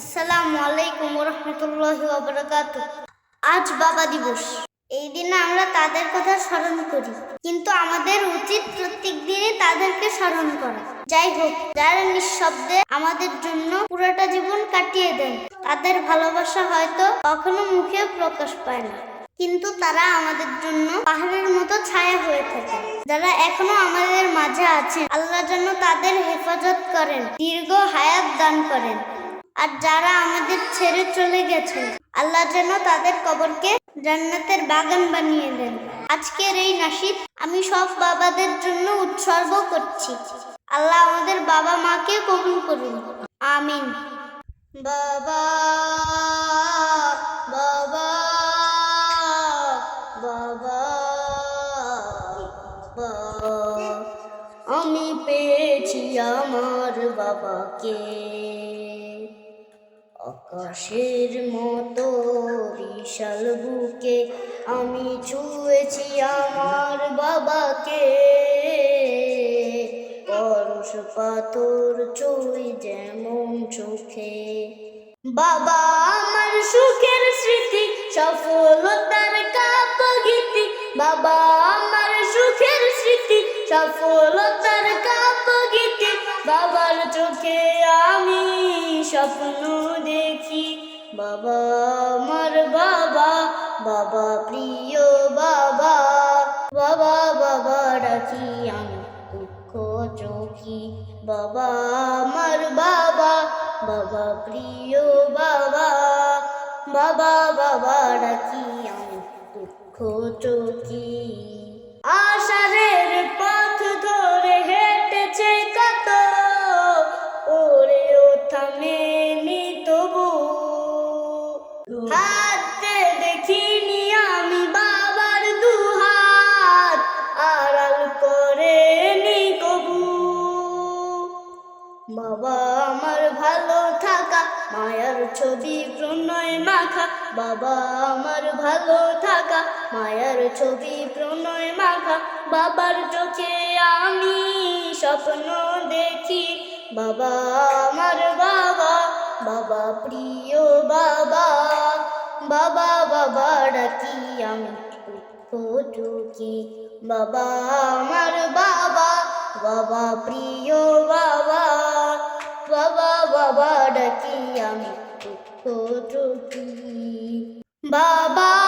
আসসালামু আলাইকুম রহমতুল্লাহ ওবরাকাত। আজ বাবা দিবস। এই দিনে আমরা তাদের কথা স্মরণ করি, কিন্তু আমাদের উচিত প্রত্যেক দিনই তাদেরকে স্মরণ করা। যাই হোক, যারা নিঃশব্দে আমাদের জন্য পুরোটা জীবন কাটিয়ে দেন, তাদের ভালোবাসা হয়তো কখনো মুখে প্রকাশ পায় না। কিন্তু তারা আমাদের জন্য পাহাড়ের মতো ছায়া হয়ে থাকে। যারা এখনও আমাদের মাঝে আছেন, আল্লাহ যেন তাদের হেফাজত করেন, দীর্ঘ হায়াত দান করেন। আর যারা আমাদের ছেড়ে চলে গেছে, আল্লাহ যেন তাদের কবরকে জান্নাতের বাগান বানিয়ে দেন। আজকের এই নাসিদ আমি সব বাবাদের জন্য উৎসর্গ করছি। আল্লাহ আমাদের বাবা মাকে কবুল করুন। আমিন। বাবা বাবা বাবা, আমি পেয়েছি আমার বাবাকে। আকাশের মতো বিশাল বুকে আমি ছুঁয়েছি আমার বাবাকে। পরশ পাথর ছুঁই যেমন চোখে। বাবা আমার সুখের স্মৃতি, সফলতার কাপ গীতি বাবা আমার সুখের স্মৃতি, সফলতার কাপ গীতি বাবার চোখে বাবা, আমার বাবা বাবা প্রিয় বাবা। বাবা বাবা, ডাকি আমি দুঃখ চোখি। বাবা, আমার বাবা বাবা প্রিয় বাবা। বাবা বাবা, ডাকি আমি দুঃখ চোখি। বাবা আমার ভালো থাকা, মায়ার ছবি প্রণয় মাখা। বাবা আমার ভালো থাকা, মায়ার ছবি প্রণয় মাখা। বাবার চোখে আমি স্বপ্ন দেখি। বাবা আমার বাবা বাবা প্রিয় বাবা। বাবা বাবা ডাকি আমি দুঃখী বাবা আমার বাবা বাবা প্রিয় বাবা। বাবা ডাকি আমি বাবা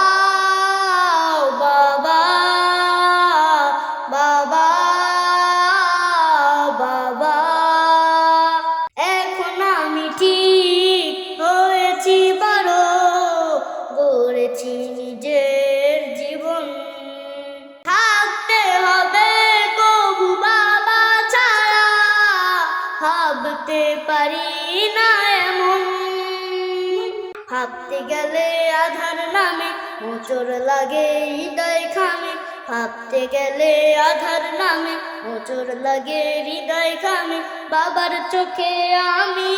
পারি না এমন। ভাবতে গেলে আধার নামে মোচর লাগে হৃদয় খামে ভাবতে গেলে আধার নামে মোচর লাগে হৃদয় খামে বাবার চোখে আমি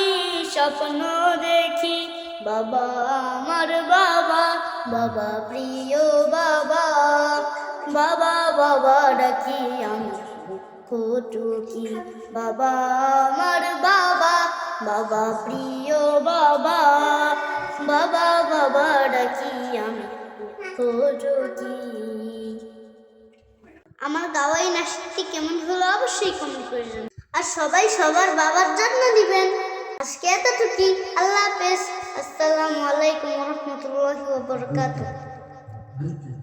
স্বপ্ন দেখি, বাবা আমার বাবা বাবা প্রিয় বাবা। বাবা বাবা ডাকি আমি দুঃখটুকি বাবা, আমার বাবা বাবা প্রিয় বাবা। বাবা বাবা ডাকি আমি দুঃখটুকি আমার গাওয়াই নাচটি কেমন হলো অবশ্যই কমেন্ট করে জানাবেন। আর সবাই সবার বাবার জন্য দিবেন। আজকে এতটুকুই। আল্লাহ হাফেজ। আসসালামু আলাইকুম রহমতুল্লাহি ওয়া বারাকাতুহু।